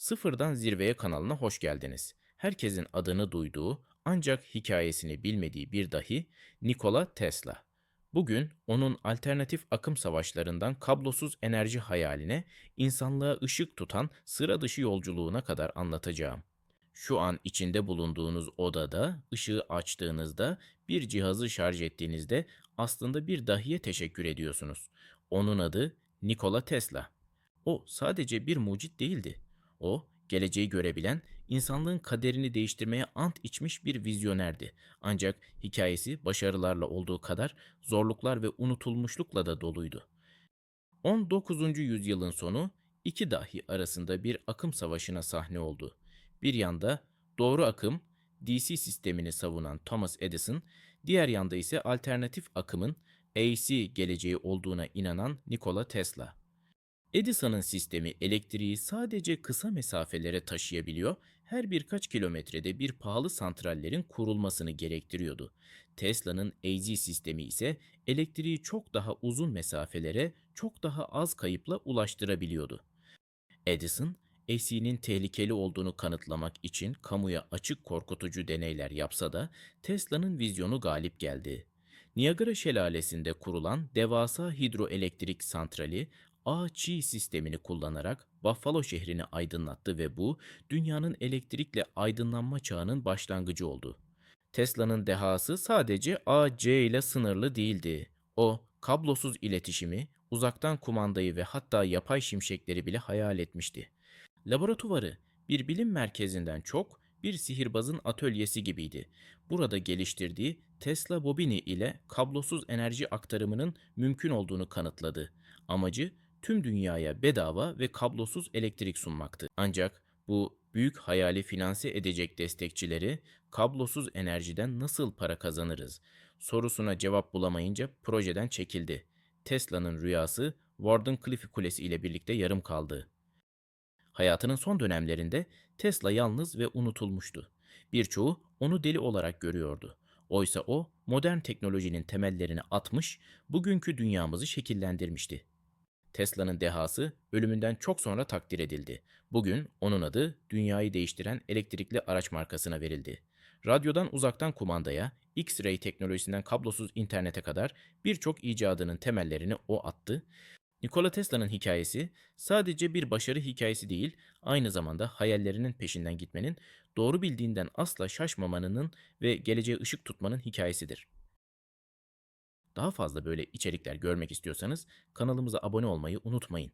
Sıfırdan Zirveye kanalına hoş geldiniz. Herkesin adını duyduğu ancak hikayesini bilmediği bir dahi Nikola Tesla. Bugün onun alternatif akım savaşlarından kablosuz enerji hayaline, insanlığa ışık tutan sıra dışı yolculuğuna kadar anlatacağım. Şu an içinde bulunduğunuz odada ışığı açtığınızda bir cihazı şarj ettiğinizde aslında bir dahiye teşekkür ediyorsunuz. Onun adı Nikola Tesla. O sadece bir mucit değildi. O, geleceği görebilen, insanlığın kaderini değiştirmeye ant içmiş bir vizyonerdi. Ancak hikayesi başarılarla olduğu kadar zorluklar ve unutulmuşlukla da doluydu. 19. yüzyılın sonu iki dahi arasında bir akım savaşına sahne oldu. Bir yanda doğru akım, DC sistemini savunan Thomas Edison, diğer yanda ise alternatif akımın AC geleceği olduğuna inanan Nikola Tesla. Edison'ın sistemi elektriği sadece kısa mesafelere taşıyabiliyor, her birkaç kilometrede bir pahalı santrallerin kurulmasını gerektiriyordu. Tesla'nın AZ sistemi ise elektriği çok daha uzun mesafelere çok daha az kayıpla ulaştırabiliyordu. Edison, AC'nin tehlikeli olduğunu kanıtlamak için kamuya açık korkutucu deneyler yapsa da Tesla'nın vizyonu galip geldi. Niagara Şelalesi'nde kurulan devasa hidroelektrik santrali AC sistemini kullanarak Buffalo şehrini aydınlattı ve bu dünyanın elektrikle aydınlanma çağının başlangıcı oldu. Tesla'nın dehası sadece AC ile sınırlı değildi. O, kablosuz iletişimi, uzaktan kumandayı ve hatta yapay şimşekleri bile hayal etmişti. Laboratuvarı bir bilim merkezinden çok bir sihirbazın atölyesi gibiydi. Burada geliştirdiği Tesla bobini ile kablosuz enerji aktarımının mümkün olduğunu kanıtladı. Amacı tüm dünyaya bedava ve kablosuz elektrik sunmaktı. Ancak bu büyük hayali finanse edecek destekçileri kablosuz enerjiden nasıl para kazanırız sorusuna cevap bulamayınca projeden çekildi. Tesla'nın rüyası Wardenclyffe Kulesi ile birlikte yarım kaldı. Hayatının son dönemlerinde Tesla yalnız ve unutulmuştu. Birçoğu onu deli olarak görüyordu. Oysa o modern teknolojinin temellerini atmış, bugünkü dünyamızı şekillendirmişti. Tesla'nın dehası ölümünden çok sonra takdir edildi. Bugün onun adı dünyayı değiştiren elektrikli araç markasına verildi. Radyodan uzaktan kumandaya, X-ray teknolojisinden kablosuz internete kadar birçok icadının temellerini o attı. Nikola Tesla'nın hikayesi sadece bir başarı hikayesi değil, aynı zamanda hayallerinin peşinden gitmenin, doğru bildiğinden asla şaşmamanın ve geleceğe ışık tutmanın hikayesidir. Daha fazla böyle içerikler görmek istiyorsanız kanalımıza abone olmayı unutmayın.